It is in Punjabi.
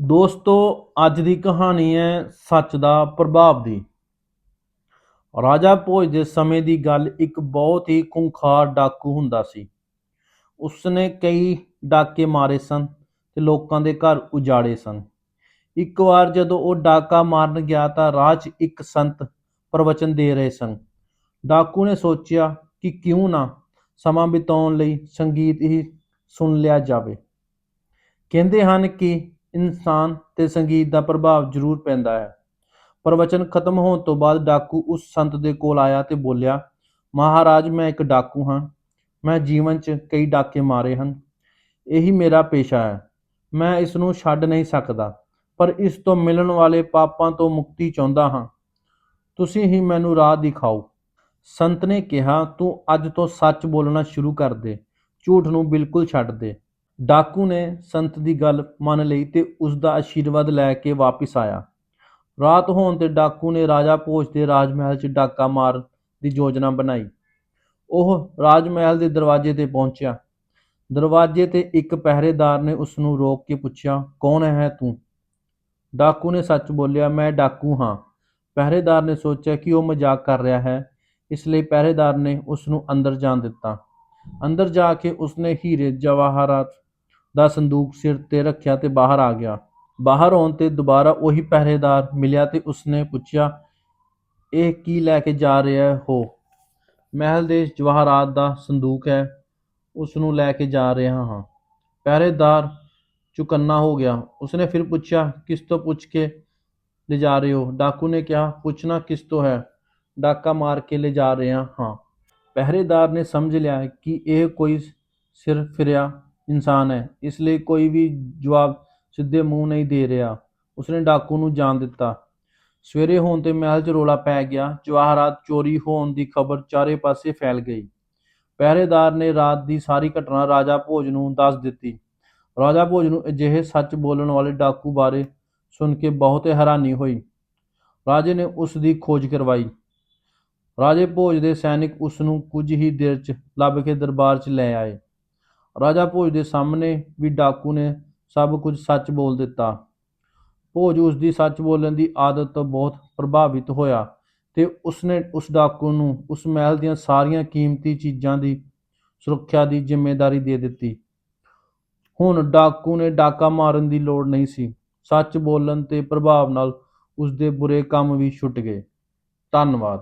ਦੋਸਤੋ, ਅੱਜ ਦੀ ਕਹਾਣੀ ਹੈ ਸੱਚ ਦਾ ਪ੍ਰਭਾਵ ਦੀ। ਰਾਜਾ ਭੋਜ ਦੇ ਸਮੇਂ ਦੀ ਗੱਲ ਇੱਕ ਬਹੁਤ ਹੀ ਖੁੰਖਾਰ ਡਾਕੂ ਹੁੰਦਾ ਸੀ। ਉਸਨੇ ਕਈ ਡਾਕੇ ਮਾਰੇ ਸਨ ਤੇ ਲੋਕਾਂ ਦੇ ਘਰ ਉਜਾੜੇ ਸਨ। ਇੱਕ ਵਾਰ ਜਦੋਂ ਉਹ ਡਾਕਾ ਮਾਰਨ ਗਿਆ ਤਾਂ ਰਾਹ 'ਚ ਇੱਕ ਸੰਤ ਪ੍ਰਵਚਨ ਦੇ ਰਹੇ ਸਨ। ਡਾਕੂ ਨੇ ਸੋਚਿਆ ਕਿ ਕਿਉਂ ਨਾ ਸਮਾਂ ਬਿਤਾਉਣ ਲਈ ਸੰਗੀਤ ਹੀ ਸੁਣ ਲਿਆ ਜਾਵੇ। ਕਹਿੰਦੇ ਹਨ ਕਿ ਇਨਸਾਨ ਤੇ ਸੰਗੀਤ ਦਾ ਪ੍ਰਭਾਵ ਜ਼ਰੂਰ ਪੈਂਦਾ ਹੈ। ਪ੍ਰਵਚਨ ਖਤਮ ਹੋਣ ਤੋਂ ਬਾਅਦ ਡਾਕੂ ਉਸ ਸੰਤ ਦੇ ਕੋਲ ਆਇਆ ਤੇ ਬੋਲਿਆ, ਮਹਾਰਾਜ, ਮੈਂ ਇੱਕ ਡਾਕੂ ਹਾਂ। ਮੈਂ ਜੀਵਨ 'ਚ ਕਈ ਡਾਕੇ ਮਾਰੇ ਹਨ। ਇਹੀ ਮੇਰਾ ਪੇਸ਼ਾ ਹੈ। ਮੈਂ ਇਸ ਨੂੰ ਛੱਡ ਨਹੀਂ ਸਕਦਾ, ਪਰ ਇਸ ਤੋਂ ਮਿਲਣ ਵਾਲੇ ਪਾਪਾਂ ਤੋਂ ਮੁਕਤੀ ਚਾਹੁੰਦਾ ਹਾਂ। ਤੁਸੀਂ ਹੀ ਮੈਨੂੰ ਰਾਹ ਦਿਖਾਓ। ਸੰਤ ਨੇ ਕਿਹਾ, ਤੂੰ ਅੱਜ ਤੋਂ ਸੱਚ ਬੋਲਣਾ ਸ਼ੁਰੂ ਕਰ ਦੇ। ਝੂਠ ਨੂੰ ਬਿਲਕੁਲ ਛੱਡ ਦੇ। ਡਾਕੂ ਨੇ ਸੰਤ ਦੀ ਗੱਲ ਮੰਨ ਲਈ ਤੇ ਉਸ ਦਾ ਆਸ਼ੀਰਵਾਦ ਲੈ ਕੇ ਵਾਪਸ ਆਇਆ। ਰਾਤ ਹੋਣ ਤੇ ਡਾਕੂ ਨੇ ਰਾਜਾ ਭੋਜ ਦੇ ਰਾਜ ਮਹਿਲ 'ਚ ਡਾਕਾ ਮਾਰ ਦੀ ਯੋਜਨਾ ਬਣਾਈ। ਉਹ ਰਾਜ ਮਹਿਲ ਦੇ ਦਰਵਾਜ਼ੇ ਤੇ ਪਹੁੰਚਿਆ। ਦਰਵਾਜ਼ੇ ਤੇ ਇੱਕ ਪਹਿਰੇਦਾਰ ਨੇ ਉਸ ਨੂੰ ਰੋਕ ਕੇ ਪੁੱਛਿਆ, ਕੌਣ ਹੈ ਤੂੰ? ਡਾਕੂ ਨੇ ਸੱਚ ਬੋਲਿਆ, ਮੈਂ ਡਾਕੂ ਹਾਂ। ਪਹਿਰੇਦਾਰ ਨੇ ਸੋਚਿਆ ਕਿ ਉਹ ਮਜ਼ਾਕ ਕਰ ਰਿਹਾ ਹੈ, ਇਸ ਲਈ ਪਹਿਰੇਦਾਰ ਨੇ ਉਸ ਨੂੰ ਅੰਦਰ ਜਾਣ ਦਿੱਤਾ। ਅੰਦਰ ਜਾ ਕੇ ਉਸਨੇ ਹੀਰੇ ਜਵਾਹਰਾਤ ਦਾ ਸੰਦੂਕ ਸਿਰ ਤੇ ਰੱਖਿਆ ਤੇ ਬਾਹਰ ਆ ਗਿਆ। ਬਾਹਰ ਆਉਣ ਤੇ ਦੁਬਾਰਾ ਉਹੀ ਪਹਿਰੇਦਾਰ ਮਿਲਿਆ ਤੇ ਉਸਨੇ ਪੁੱਛਿਆ, ਇਹ ਕੀ ਲੈ ਕੇ ਜਾ ਰਿਹਾ ਹੋ? ਮਹਿਲ ਦੇ ਜਵਾਹਰਾਤ ਦਾ ਸੰਦੂਕ ਹੈ ਉਸ ਨੂੰ ਲੈ ਕੇ ਜਾ ਰਿਹਾ ਹਾਂ। ਪਹਿਰੇਦਾਰ ਚੁਕੰਨਾ ਹੋ ਗਿਆ। ਉਸਨੇ ਫਿਰ ਪੁੱਛਿਆ, ਕਿਸ ਤੋਂ ਪੁੱਛ ਕੇ ਲੈ ਜਾ ਰਹੇ ਹੋ? ਡਾਕੂ ਨੇ ਕਿਹਾ, ਪੁੱਛਣਾ ਕਿਸ ਤੋਂ ਹੈ? ਡਾਕਾ ਮਾਰ ਕੇ ਲੈ ਜਾ ਰਿਹਾ ਹਾਂ। ਪਹਿਰੇਦਾਰ ਨੇ ਸਮਝ ਲਿਆ ਕਿ ਇਹ ਕੋਈ ਸਿਰ ਫਿਰਿਆ ਇਨਸਾਨ ਹੈ। ਇਸ ਲਈ ਕੋਈ ਵੀ ਜਵਾਬ ਸਿੱਧੇ ਮੂੰਹ ਨਹੀਂ ਦੇ ਰਿਹਾ। ਉਸਨੇ ਡਾਕੂ ਨੂੰ ਜਾਣ ਦਿੱਤਾ। ਸਵੇਰੇ ਹੋਣ ਤੇ ਮਹਿਲ 'ਚ ਰੋਲਾ ਪੈ ਗਿਆ। ਜਵਾਹਰਾਤ ਚੋਰੀ ਹੋਣ ਦੀ ਖਬਰ ਚਾਰੇ ਪਾਸੇ ਫੈਲ ਗਈ। ਪਹਿਰੇਦਾਰ ਨੇ ਰਾਤ ਦੀ ਸਾਰੀ ਘਟਨਾ ਰਾਜਾ ਭੋਜ ਨੂੰ ਦੱਸ ਦਿੱਤੀ। ਰਾਜਾ ਭੋਜ ਨੂੰ ਅਜਿਹੇ ਸੱਚ ਬੋਲਣ ਵਾਲੇ ਡਾਕੂ ਬਾਰੇ ਸੁਣ ਕੇ ਬਹੁਤ ਹੈਰਾਨੀ ਹੋਈ। ਰਾਜੇ ਨੇ ਉਸ ਦੀ ਖੋਜ ਕਰਵਾਈ। ਰਾਜੇ ਭੋਜ ਦੇ ਸੈਨਿਕ ਉਸ ਨੂੰ ਕੁਝ ਹੀ ਦੇਰ 'ਚ ਲੱਭ ਕੇ ਦਰਬਾਰ 'ਚ ਲੈ ਆਏ। ਰਾਜਾ ਭੋਜ ਦੇ ਸਾਹਮਣੇ ਵੀ ਡਾਕੂ ਨੇ ਸਭ ਕੁਝ ਸੱਚ ਬੋਲ ਦਿੱਤਾ। ਭੋਜ ਉਸ ਦੀ ਸੱਚ ਬੋਲਣ ਦੀ ਆਦਤ ਤੋਂ ਬਹੁਤ ਪ੍ਰਭਾਵਿਤ ਹੋਇਆ ਤੇ ਉਸਨੇ ਉਸ ਡਾਕੂ ਨੂੰ ਉਸ ਮਹਿਲ ਦੀਆਂ ਸਾਰੀਆਂ ਕੀਮਤੀ ਚੀਜ਼ਾਂ ਦੀ ਸੁਰੱਖਿਆ ਦੀ ਜ਼ਿੰਮੇਵਾਰੀ ਦੇ ਦਿੱਤੀ। ਹੁਣ ਡਾਕੂ ਨੇ ਡਾਕਾ ਮਾਰਨ ਦੀ ਲੋੜ ਨਹੀਂ ਸੀ। ਸੱਚ ਬੋਲਣ ਤੇ ਪ੍ਰਭਾਵ ਨਾਲ ਉਸ ਦੇ ਬੁਰੇ ਕੰਮ ਵੀ ਛੁੱਟ ਗਏ। ਧੰਨਵਾਦ।